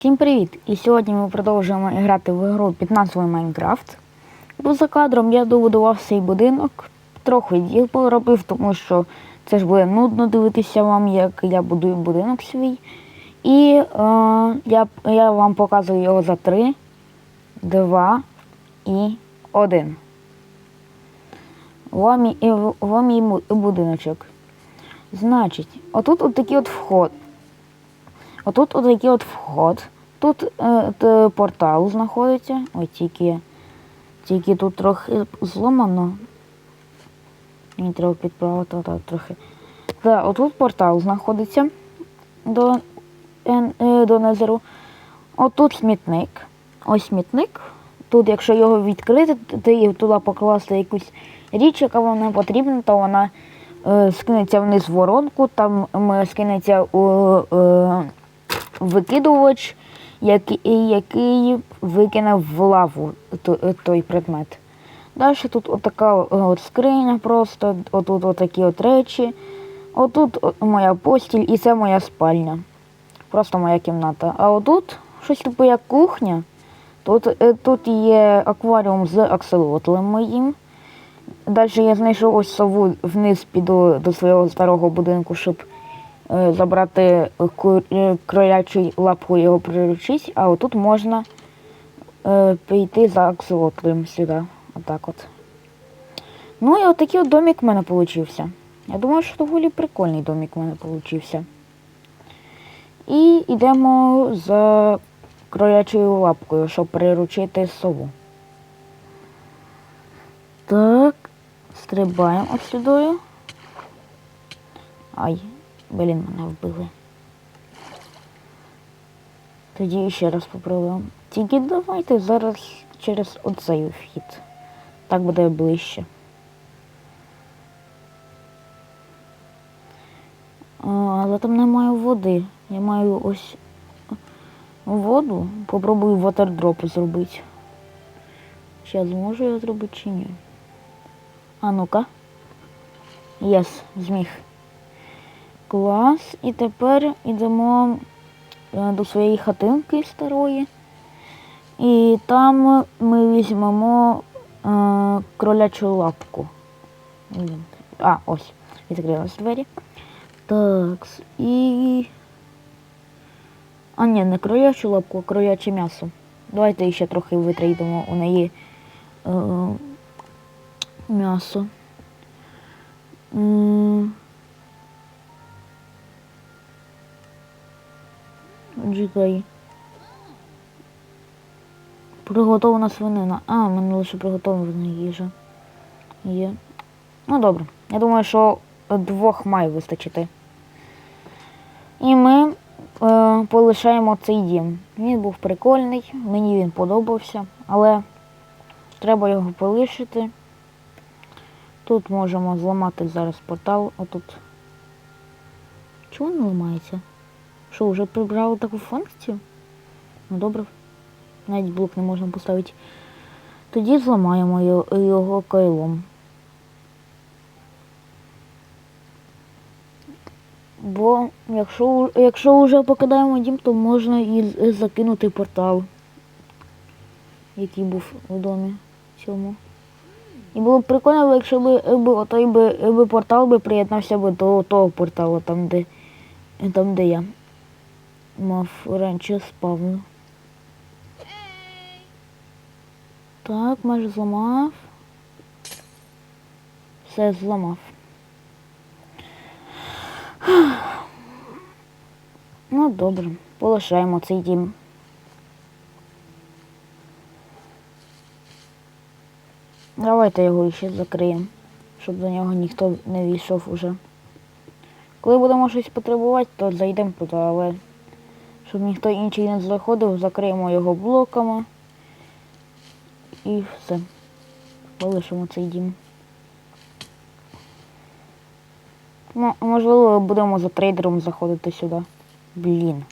Всім привіт! І сьогодні ми продовжуємо грати в ігру під назвою Майнкрафт. За кадром я добудував свій будинок, трохи діл поробив, тому що це ж буде нудно дивитися вам, як я будую будинок свій. І е, я, я вам показую його за 3, 2 і 1. Вам, і- і вам му- будиночок. Значить, отут от такий от вход. Отут отакий от вход. Тут е, портал знаходиться. Ой, тільки, тільки тут трохи зломано. Мені треба підправити так, трохи. Так, отут портал знаходиться до, е, е, до Незеру. Отут смітник. Ось смітник. Тут, якщо його відкрити, ти туди покласти якусь річ, яка вам не потрібна, то вона е, скинеться вниз воронку, там м, скинеться у е, викидувач, який, який викине в лаву той предмет. Далі тут отака е, от скриня просто, отут отакі от речі. Отут моя постіль і це моя спальня. Просто моя кімната. А отут щось типу як кухня. Тут, е, тут є акваріум з акселотлем моїм. Далі я знайшов ось сову вниз піду до свого старого будинку, щоб е, забрати ку- е, кролячу лапку його приручити, а отут можна е, піти за аксолотлем сюди. Отак от. Ну і отакий от домик в мене получився. Я думаю, що доволі прикольний домик в мене получився. І йдемо за кролячою лапкою, щоб приручити сову. Так, стрибаємо ось сюди. Ай, блін, мене вбили. Тоді ще раз попробуємо. Тільки давайте зараз через оцей вхід. Так буде ближче. А, але там немає води. Я маю ось воду. Попробую ватердроп зробити. Я зможу його зробити чи ні? А ну-ка. Єс, зміг. Клас. І тепер йдемо е, до своєї хатинки старої. І там ми візьмемо е, кролячу лапку. А, ось, відкрилась двері. Так, і. А ні, не кролячу лапку, а кроляче м'ясо. Давайте ще трохи витрейдемо у неї е, м'ясо. Чекай. Приготована свинина. А, в мене лише приготовлена їжа. Є. Ну добре. Я думаю, що двох має вистачити. І ми е, полишаємо цей дім. Він був прикольний, мені він подобався, але треба його полишити. Тут можемо зламати зараз портал. Отут. Чого не ламається? Що, вже прибрали таку функцію? Ну добре. Навіть блок не можна поставити. Тоді зламаємо його, кайлом. Бо якщо, якщо вже покидаємо дім, то можна і закинути портал, який був у домі цьому. І було б прикольно, якщо б, би, би портал би приєднався до того порталу, там де, там, де я мав раніше спавну. Так, майже зламав. Все зламав. Ну, добре, полишаємо цей дім. Давайте його ще закриємо, щоб до нього ніхто не війшов уже. Коли будемо щось потребувати, то зайдемо туди, але щоб ніхто інший не заходив, закриємо його блоками. І все. Полишимо цей дім. Ну, можливо, будемо за трейдером заходити сюди. Блін.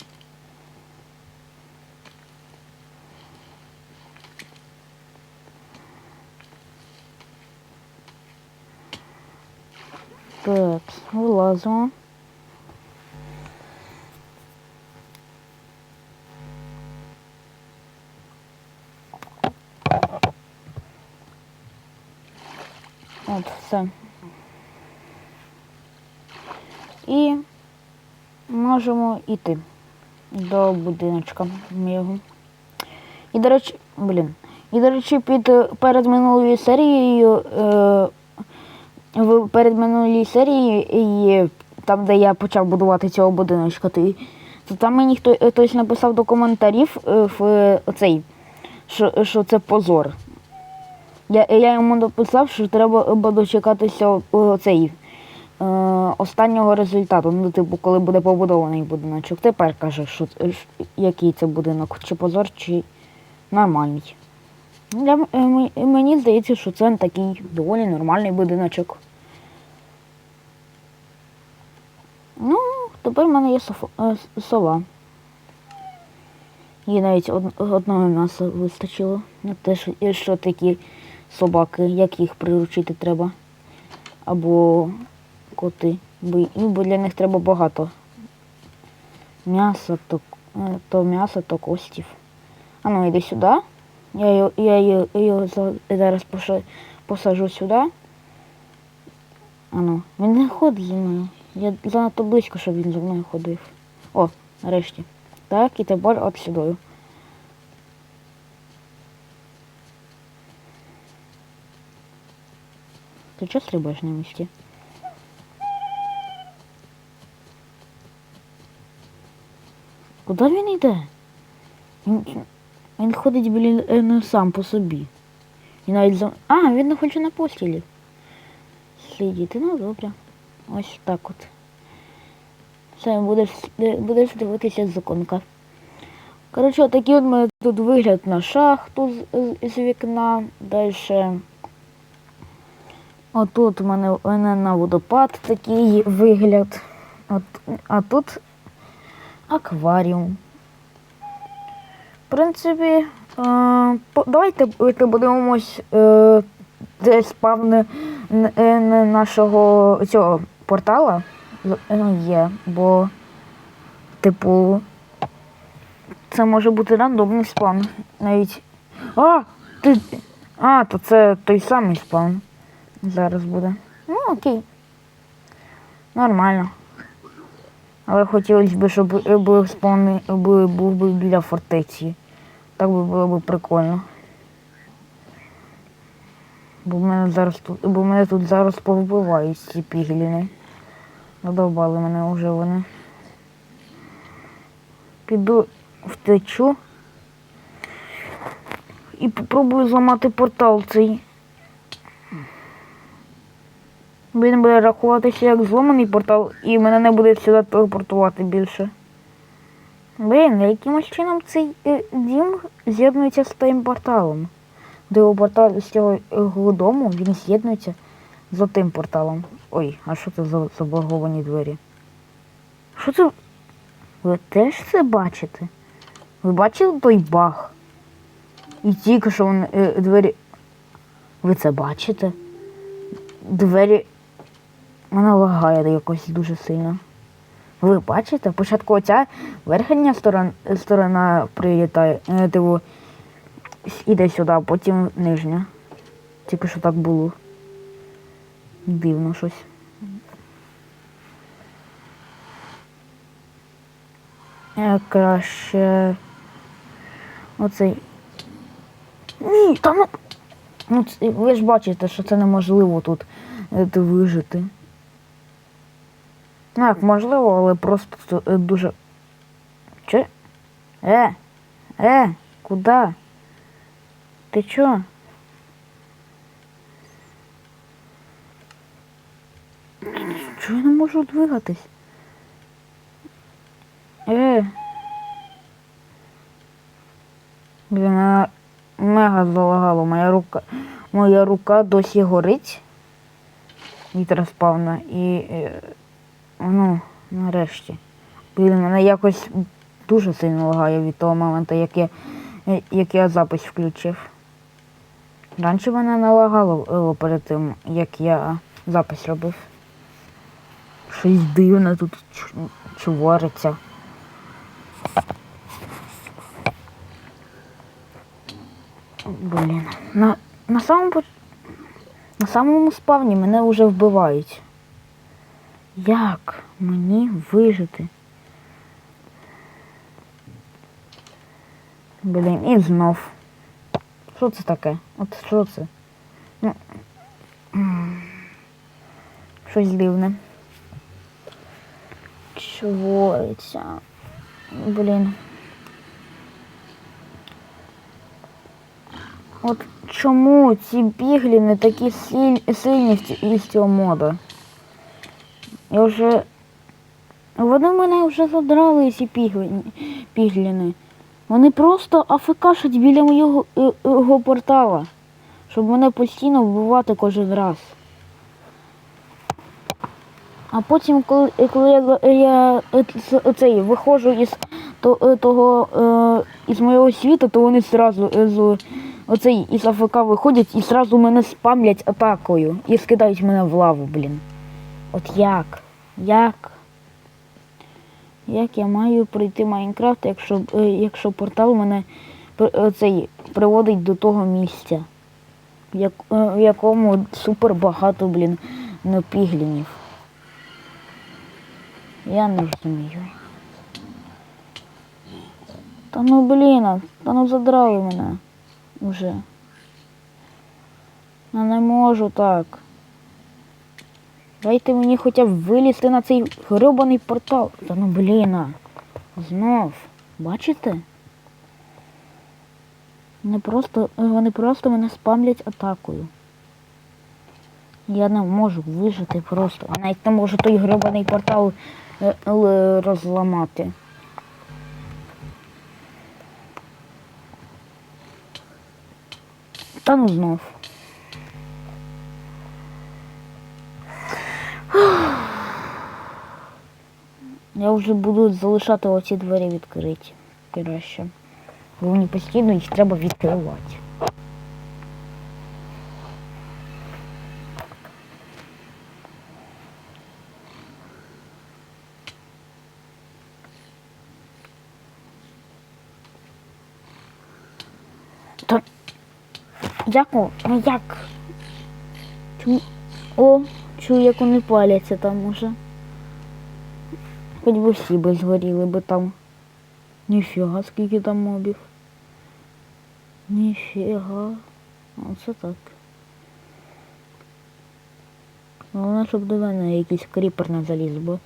Так, вилазимо. От, все. І можемо йти до будиночка його. І, до речі, блін. І, до речі, під е, перед минулою серією. Е, перед минулій серії, і там, де я почав будувати цього будиночка, то, то там мені хто, хтось написав до коментарів е, в е, оцей, що, що це позор. Я, я йому написав, що треба дочекатися цей, е, останнього результату. Ну, типу, коли буде побудований будиночок. Тепер каже, що, який це будинок, чи позор, чи нормальний. Я, е, мені здається, що це такий доволі нормальний будиночок. Ну, тепер в мене є е, сова. Їй навіть од- одного м'яса вистачило. На те, і що такі собаки, як їх приручити треба. Або коти. Бо, бо для них треба багато. М'яса, то, е, то м'ясо, то костів. А ну йди сюди. Я його, я його, його зараз посажу сюди. А ну, він не ходить зі мною. Я занадто близько, щоб він за мною ходив. О, нарешті. Так, і тепер от сюди. Ти чого стрибаєш на місці? Куди він йде? Він, він ходить сам по собі. І навіть за. А, він не хоче на постілі. Сидіти, ну добре. Ось так от. Все, будеш, е, будеш дивитися з законка. Коротше, такий от мене тут вигляд на шахту з, з, з вікна. Далі. Отут у мене, у мене на водопад такий вигляд. От, а тут акваріум. В принципі, е, давайте подивимось, е, де спавни н- е, нашого цього портала е, є, бо, типу, це може бути рандомний спавн. Навіть. А! Ти... А, то це той самий спавн. Зараз буде. Ну, окей. Нормально. Але хотілося б, щоб був спавн був би біля фортеці. Так би було б прикольно. Бо в мене зараз тут, бо мене тут зараз повбивають ці пігліни. Задовбали мене вже вони. Піду втечу і попробую зламати портал цей. Він буде рахуватися як зламаний портал, і мене не буде сюди телепортувати більше. Блін, якимось чином цей е, дім з'єднується з тим порталом. До його порталу з цього е, дому він з'єднується з тим порталом. Ой, а що це за забаговані двері? Що це? Ви теж це бачите? Ви бачили той баг? І тільки що вони, е, двері. Ви це бачите? Двері. Вона лагає якось дуже сильно. Ви бачите? Спочатку оця верхня сторона, сторона прилітає, е, типу, іде сюди, а потім нижня. Тільки що так було. Дивно щось. Я краще. Оцей. Ні, та ну. Ну, ви ж бачите, що це неможливо тут е, вижити. Як можливо, але просто е, дуже. Чи? Е? Е, куди? Ти чо? Чого я не можу двигатись? Е. Блін, мене мега залагало. Моя рука. Моя рука досі горить. Вітер спавна і. Ну, нарешті. Блін, мене якось дуже сильно лагає від того моменту, як я, як я запис включив. Раніше мене не лагало е, перед тим, як я запис робив. Щось дивне тут чвориться. Блін. На, на самому На самому спавні мене вже вбивають. Як мені вижити? Блін, і знов. Що це таке? От що це? Ну, Щось дивне. Чвориться. Блін. От чому ці бігліни такі сіль- сильні в цього мода? Я вже. Вони мене вже задрали ці пігліни. пігліни. Вони просто афекашать біля моєго е, його портала, щоб мене постійно вбивати кожен раз. А потім, коли, коли я, я е, оцей, виходжу із то, е, того е, із моєго світу, то вони зразу е, з оцей із АФК виходять і зразу мене спамлять атакою і скидають мене в лаву, блін. От як? Як? Як я маю пройти Майнкрафт, якщо, е, якщо портал мене оцей, приводить до того місця, в, е, якому супер багато, блін, напіглінів. Я не розумію. Та ну блін, та ну задрали мене уже. Я не можу так. Дайте мені хоча б вилізти на цей гребаний портал. Та ну блін. а. Знов. Бачите? Вони просто, вони просто мене спамлять атакою. Я не можу вижити просто. Я навіть не можу той гребаний портал е, розламати. Та ну знов. Я вже буду залишати оці двері відкриті. Краще. Бо мені постійно їх треба відкривати. Та як? Ну як? Чому? О, чую, як вони паляться там уже. Хоч би всі би згоріли би там. Ніфіга, скільки там мобів. Ніфіга. Оце так. Головне, щоб до мене якийсь кріпер не заліз, бо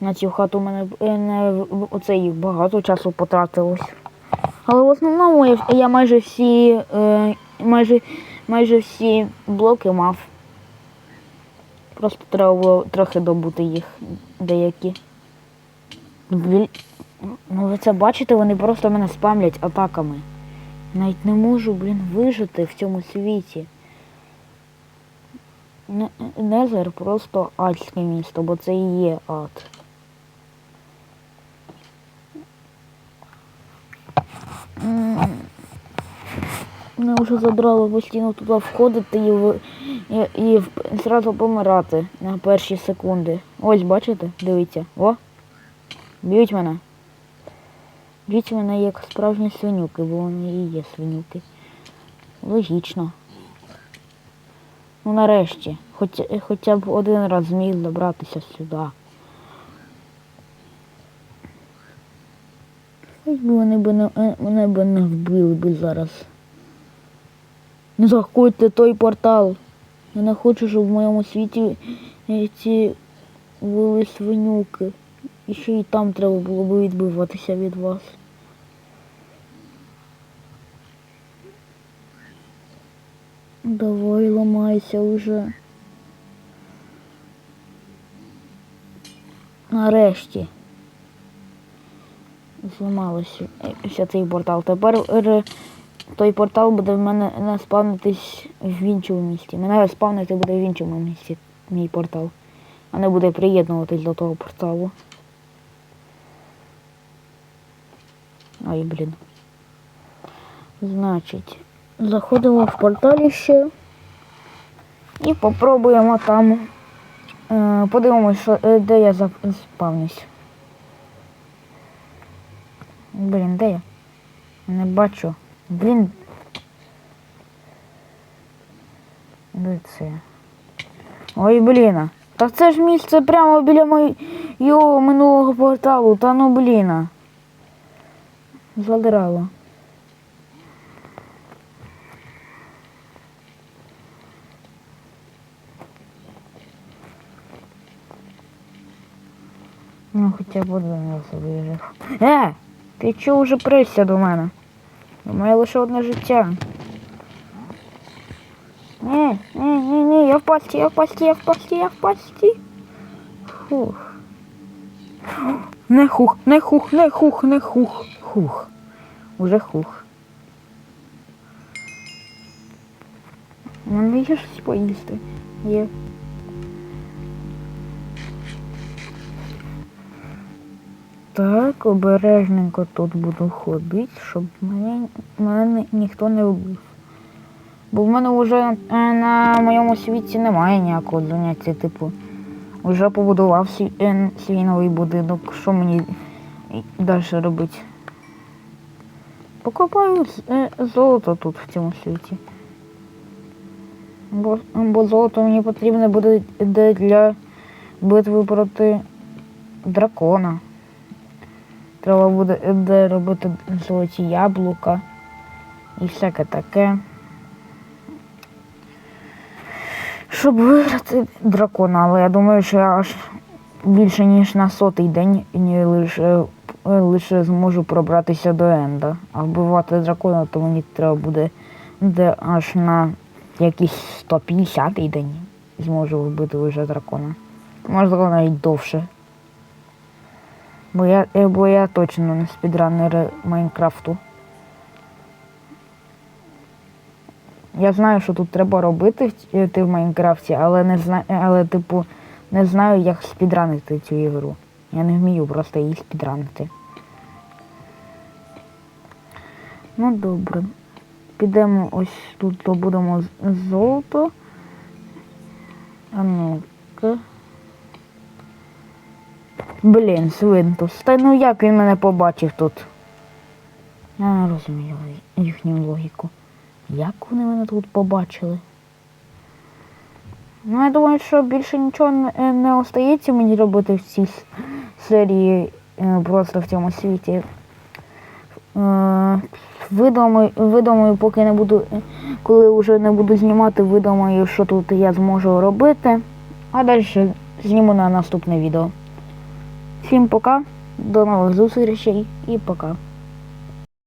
на цю хату у мене е, не оцей багато часу потратилось. Але в основному я, я майже всі е, майже, майже всі блоки мав. Просто треба було трохи добути їх деякі. Ну ви це бачите, вони просто мене спамлять атаками. Навіть не можу, блін, вижити в цьому світі. Незер просто адське місто, бо це і є ад. Мене вже задрало постійно туди входити і, і, і в- зразу помирати на перші секунди. Ось, бачите? Дивіться. О! Б'ють мене. Б'ють мене як справжні свинюки, бо вони і є свинюки. Логічно. Ну нарешті. Хоч, хоча б один раз зміг добратися сюди. Ось би вони б не, мене б не вбили би зараз. Не заходьте той портал. Я не хочу, щоб в моєму світі ці були свинюки. І ще й там треба було б відбиватися від вас. Давай ламайся вже. Нарешті. Зламалося цей портал. Тепер е, той портал буде в мене не спавнитись в іншому місці. Мене спавнити буде в іншому місці мій портал. А не буде приєднуватись до того порталу. Ай, блін. Значить, заходимо в порталіще і попробуємо там. Е, подивимось, що, е, де я зап- спавнюсь. Блін, де я? Не бачу. Блін. Де це? Ой, блін. Та це ж місце прямо біля моєго минулого порталу. Та ну блін. Задрало. Ну, хоча б один раз вижив. Е! Ти чого вже прийшся до мене? У мене лише одне життя. Ні, ні, ні, ні, я в пасті, я в пасті, я в пасті, я в пасті. Фух. Не хух, не хух, не хух, не хух. Хух. Уже хух. Мене є щось поїсти. Є. Так, обережненько тут буду ходити, щоб мене, мене ніхто не вбив. Бо в мене вже е, на моєму світі немає ніякого заняття, типу. Вже побудував свій, е, свій новий будинок. Що мені далі робити? Покопаю з- е, золото тут в цьому світі. Бо, бо золото мені потрібне буде для битви проти дракона. Треба буде де робити золоті яблука і всяке таке. Щоб виграти дракона, але я думаю, що я аж більше ніж на сотий день ні лише, лише зможу пробратися до Енда. А вбивати дракона, то мені треба буде де аж на якийсь 150-й день зможу вбити вже дракона. Можливо, навіть довше. Бо я, е, бо я точно не спідранер Майнкрафту. Я знаю, що тут треба робити в, ти в Майнкрафті, але не знаю, але типу не знаю, як спідранити цю ігру. Я не вмію просто її спідранити. Ну добре. Підемо ось тут добудемо з- золото. А ну-ка. Блін, свинтус. Та ну як він мене побачив тут? Я не розумію їхню логіку. Як вони мене тут побачили? Ну, я думаю, що більше нічого не, не остається мені робити в цій серії е, просто в цьому світі. Е, Видумаю, видумаю, поки не буду, е, коли вже не буду знімати, видумаю, що тут я зможу робити. А далі зніму на наступне відео. Всім пока, до нових зустрічей і пока.